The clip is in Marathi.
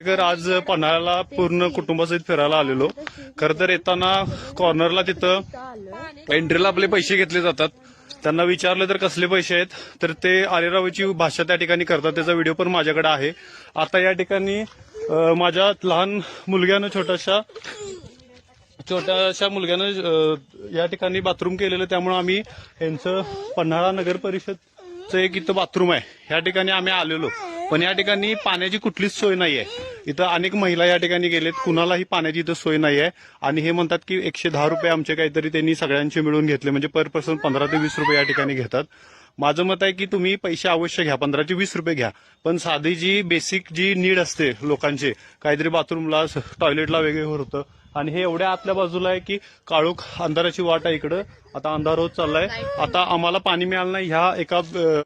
तर आज पन्हाळ्याला पूर्ण कुटुंबासहित फिरायला आलेलो. खरं तर येताना कॉर्नरला तिथं एंट्रीला आपले पैसे घेतले जातात. त्यांना विचारलं तर कसले पैसे आहेत? तर ते आरेरावची भाषा त्या ठिकाणी करतात. त्याचा व्हिडिओ पण माझ्याकडे आहे. आता या ठिकाणी माझ्या लहान मुलग्यानं छोट्याशा छोट्याशा मुलग्यानं या ठिकाणी बाथरूम केलेलं. त्यामुळे आम्ही यांचं पन्हाळा नगर परिषदचं एक इथं बाथरूम आहे. या ठिकाणी आम्ही आलेलो. पण या ठिकाणी पाण्याची कुठलीच सोय नाहीये. इथं अनेक महिला या ठिकाणी गेलेत. कुणालाही पाण्याची इथं सोय नाहीये. आणि हे म्हणतात की एकशे दहा रुपये आमचे काहीतरी त्यांनी सगळ्यांचे मिळून घेतले. म्हणजे पर पर्सन पंधरा ते वीस रुपये या ठिकाणी घेतात. माझं मत आहे की तुम्ही पैसे अवश्य घ्या. पंधराचे वीस रुपये घ्या. पण साधी जी बेसिक जी नीड असते लोकांची काहीतरी बाथरूमला टॉयलेटला वेगळे होतं. आणि हे एवढ्या आतल्या बाजूला आहे की काळोख अंधाराची वाट आहे इकडं. आता अंधार होत चाललाय. आता आम्हाला पाणी मिळालं नाही. ह्या एका हो,